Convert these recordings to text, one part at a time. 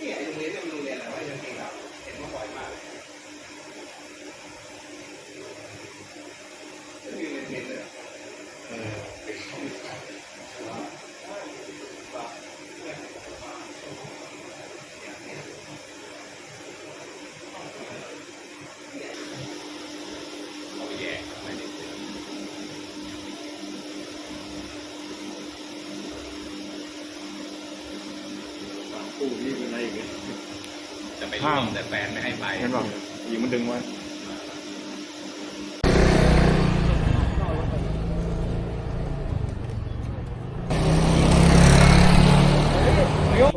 นี่ไอ้โรงเรียนเนี่ยมันโรงเรียนอะไรวะยังจริงครับเห็นมาบ่อยมากไม่มีเรียนเห็นเลยเออ คู่นี่เป็น อะไรอีกเนี่ยจะไปร่วมแต่แฟนไม่ให้ไปเห็นป่ะยิงมันดึงไว้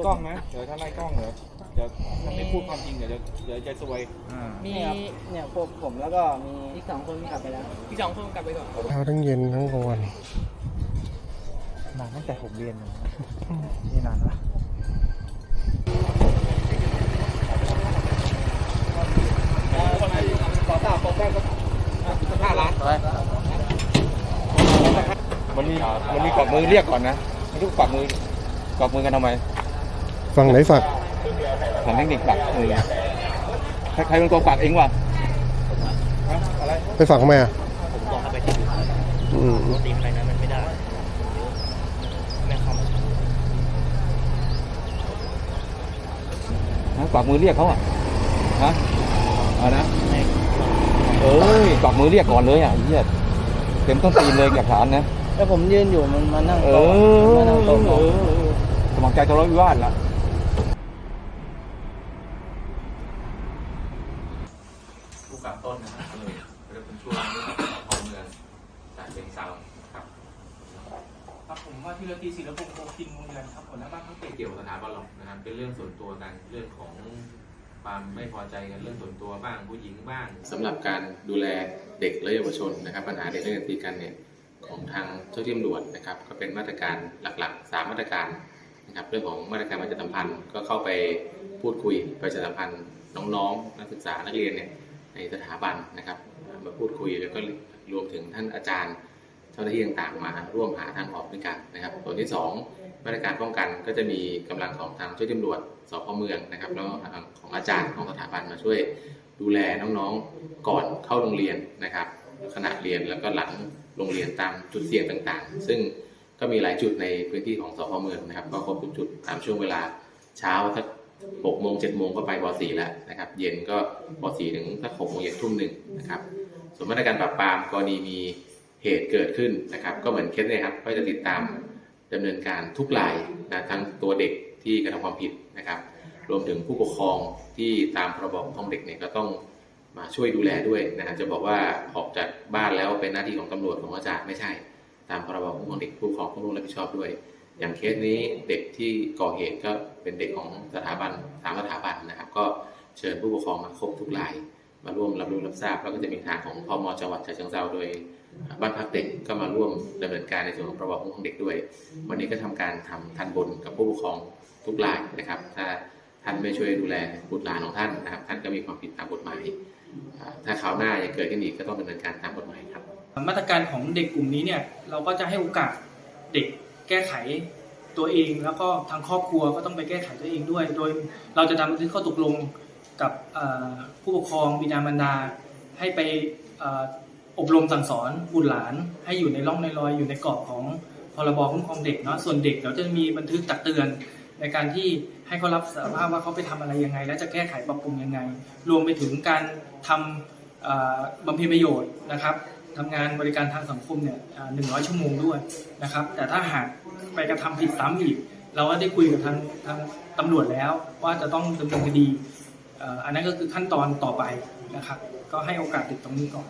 กล้องนะ เดี๋ยวถ้าไล่กล้องเดี๋ยวเดี๋ยวถ้าไม่พูดความจริงเดี๋ยวจะเดี๋ยวจะซวยมีเนี่ยพวกผมแล้วก็มีอีกสองคนกลับไปแล้วอีกสองคนกลับไปก่อนเช้าทั้งเย็นทั้งกลางวันนานตั้งแต่ผมเรียนมานี่นานละ มันมีมันมีกวักมือเรียกก่อนนะไม่รู้กวักมือกวักมือกันทำไมฝั่งไหนฝักหลังเทคนิคกวักมือใครใครเป็นตัวกวักเองวะไปฝักทำไมอะอืมฮะกวักมือเรียกเขาอะฮะเอานะเอ้ยกวักมือเรียกก่อนเลยอะไอ้เหี้ยเต็มต้นตีนเลยกับฐานนะ แล้วผมยืนอยู่มันมานั่งเอโต๊ะอมานั่งเอโต๊ะผมอสมัครใจทะเลาะวิวาทละผู้กับต้นนะครับเลยเรียกเป็นช่วงของเมืองจากเชียงเซาครับครับผมว่าที่เราตีศิลปงศ์โคกินวงเดือนครับผลแล้วบ้านเขาเตะไม่เกี่ยวกับสถาบันหรอกนะครับเป็นเรื่องส่วนตัวกันเรื่องของความไม่พอใจกันเรื่องส่วนตัวบ้างผู้หญิงบ้างสำหรับการดูแลเด็กและเยาวชนนะครับ ปัญหาเด็กเล่นตีกันเนี่ย ของทางเจ้าที่ตำรวจนะครับ ก็เป็นมาตรการหลักๆสามมาตรการนะครับเรื่องของมาตรการประชาสัมพันธ์ก็เข้าไปพูดคุยประชาสัมพันธ์น้องๆ นักศึกษานักเรียนเนี่ยในสถาบันนะครับ มาพูดคุยแล้วก็รวมถึงท่านอาจารย์เจ้าหน้าที่ต่างๆมาร่วมหาทางออกด้วยกันนะครับ ส่วนที่ 2 มาตรการป้องกันก็จะมีกำลังของทางเจ้าที่ตำรวจสพเมืองนะครับแล้วก็ของอาจารย์ของสถาบันมาช่วยดูแลน้องๆก่อนเข้าโรงเรียนนะครับขณะเรียนแล้วก็หลัง โรงเรียนตามจุดเสี่ยงต่างๆ ซึ่งก็มีหลายจุดในพื้นที่ของสพเมืองนะครับ ก็ครบทุกจุดตามช่วงเวลาเช้าสักหกโมงเจ็ดโมงก็ไปบสี่แล้วนะครับ เย็นก็บสี่ถึงสักหกโมงเย็นทุ่มหนึ่งนะครับส่วนมาตรการปราบปรามกรณีมีเหตุเกิดขึ้นนะครับ ก็เหมือนเคสเนี่ยครับก็จะติดตามดำเนินการทุกรายนะทั้งตัวเด็กที่กระทำความผิดนะครับ รวมถึงผู้ปกครองที่ตามพรบคุ้มครองเด็กเนี่ยก็ต้อง มาช่วยดูแลด้วยนะฮะจะบอกว่าออกจากบ้านแล้วเป็นหน้าที่ของตำรวจของอาจารย์ไม่ใช่ ตามพรบคุ้มครองเด็กผู้ปกครองต้องรู้รับผิดชอบด้วย อย่างเคสนี้เด็กที่ก่อเหตุก็เป็นเด็กของสถาบันสามสถาบันนะครับ ก็เชิญผู้ปกครองมาครบทุกรายมาร่วมรับรู้รับทราบแล้วก็จะมีทางของพมจังหวัดฉะเชิงเทราโดยบ้านพักเด็กก็มาร่วมดำเนินการในส่วนของประวัติของเด็กด้วย วันนี้ก็ทำการทำทันบนกับผู้ปกครองทุกรายนะครับ ถ้าท่านไม่ช่วยดูแลบุตรหลานของท่านนะครับ ท่านก็มีความผิดตามกฎหมาย ถ้าคราวหน้ายังเกิดขึ้นอีกก็ต้องดำเนินการตามกฎหมายครับ มาตรการของเด็กกลุ่มนี้เนี่ยเราก็จะให้โอกาสเด็กแก้ไขตัวเองแล้วก็ทางครอบครัวก็ต้องไปแก้ไขตัวเองด้วย โดยเราจะทำบันทึกข้อตกลงกับผู้ปกครองบิดามารดา ให้ไปเอ่ออบรมสั่งสอนบุตรหลาน ให้อยู่ในร่องในรอยอยู่ในกรอบของพรบคุ้มครองเด็กเนาะส่วนเด็กเราจะมีบันทึกตักเตือน ในการที่ให้เขารับสารภาพว่าเขาไปทำอะไรยังไง และจะแก้ไขปรับปรุงยังไง รวมไปถึงการทำบำเพ็ญประโยชน์นะครับทำงานบริการทางสังคมเนี่ยหนึ่งร้อยชั่วโมงด้วยนะครับ แต่ถ้าหากไปกระทำผิดซ้ำอีก เราก็ได้คุยกับทางทางตำรวจแล้วว่าจะต้องดำเนินคดี อันนั้นก็คือขั้นตอนต่อไปนะครับ ก็ให้โอกาสเด็กตรงนี้ก่อน